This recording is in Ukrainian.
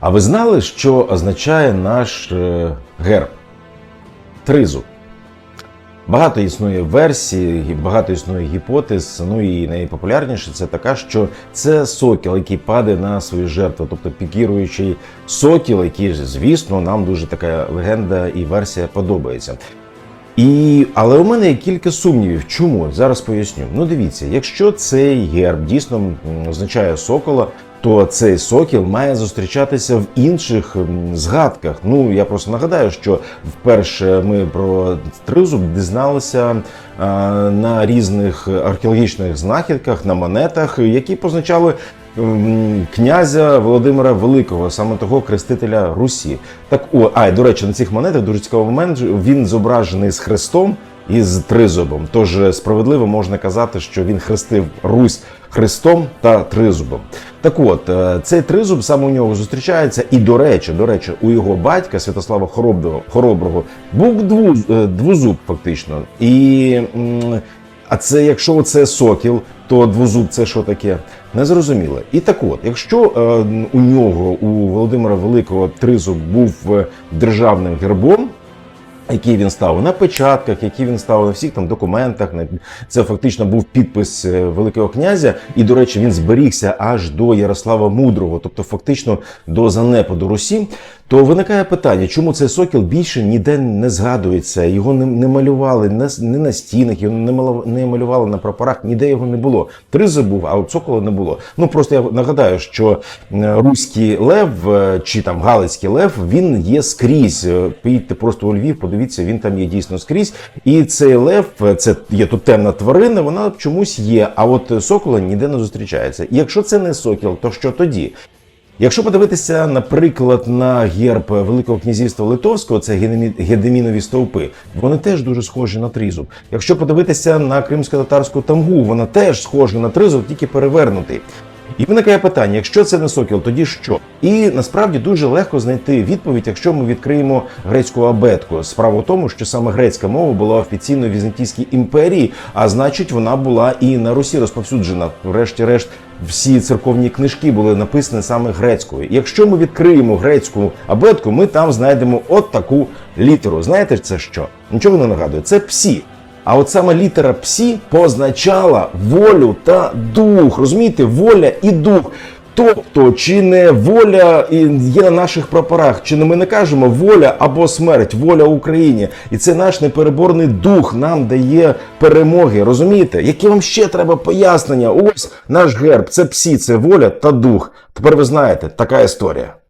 А ви знали, що означає наш е, герб? Тризуб. Багато існує версій, багато існує гіпотез. Ну і найпопулярніше це така, що це сокіл, який падає на свою жертву, тобто пікіруючий сокіл, який, звісно, нам дуже така легенда і версія подобається. І, але у мене є кілька сумнівів. Чому? Зараз поясню. Ну дивіться, якщо цей герб дійсно означає сокола, то цей сокіл має зустрічатися в інших згадках. Ну я просто нагадаю, що вперше ми про тризуб дізналися а, на різних археологічних знахідках, на монетах, які позначали князя Володимира Великого, саме того крестителя Русі. Так, о, а до речі, на цих монетах дуже цікавий момент. Він зображений з хрестом і з тризубом. Тож е, справедливо можна казати, що він хрестив Русь хрестом та тризубом. Так от, е, цей тризуб саме у нього зустрічається, і до речі, до речі, у його батька Святослава Хороброго, Хороброго був дву, е, двозуб, фактично. І а це якщо це сокіл, то двозуб це що таке? Незрозуміло. І так от, якщо е, у нього, у Володимира Великого, тризуб був державним гербом, який він ставив на печатках, які він ставив на всіх там документах. Це фактично був підпис е, Великого князя, і, до речі, він зберігся аж до Ярослава Мудрого, тобто фактично до занепаду Русі. То виникає питання, чому цей сокіл більше ніде не згадується, його не, не малювали не, не на стінах, його не, мала- не малювали на прапорах, ніде його не було. Тризуб був, а от сокола не було. Ну просто я нагадаю, що е, руський лев е, чи там галицький лев він є скрізь. Е, Поїдьте просто у Львів, подивіться, він там є дійсно скрізь. І цей лев, це є тут темна тварина, вона чомусь є. А от сокола ніде не зустрічається. І якщо це не сокіл, то що тоді? Якщо подивитися, наприклад, на герб Великого князівства Литовського, це гедемі- гедемінові стовпи, вони теж дуже схожі на тризуб. Якщо подивитися на кримсько-татарську тамгу, вона теж схожа на тризуб, тільки перевернутий. І виникає питання: якщо це не сокіл, тоді що? І насправді дуже легко знайти відповідь, якщо ми відкриємо грецьку абетку. Справа в тому, що саме грецька мова була офіційно в Візантійській імперії, а значить, вона була і на Русі розповсюджена. Врешті-решт, всі церковні книжки були написані саме грецькою. Якщо ми відкриємо грецьку абетку, ми там знайдемо от таку літеру. Знаєте, це що? Нічого не нагадує. Це псі. А от саме літера псі позначала волю та дух. Розумієте, воля і дух. Тобто, чи не воля є на наших прапорах, чи не ми не кажемо воля або смерть, воля Україні, і це наш непереборний дух нам дає перемоги. Розумієте? Які вам ще треба пояснення? Ось наш герб, це псі, це воля та дух. Тепер ви знаєте, така історія.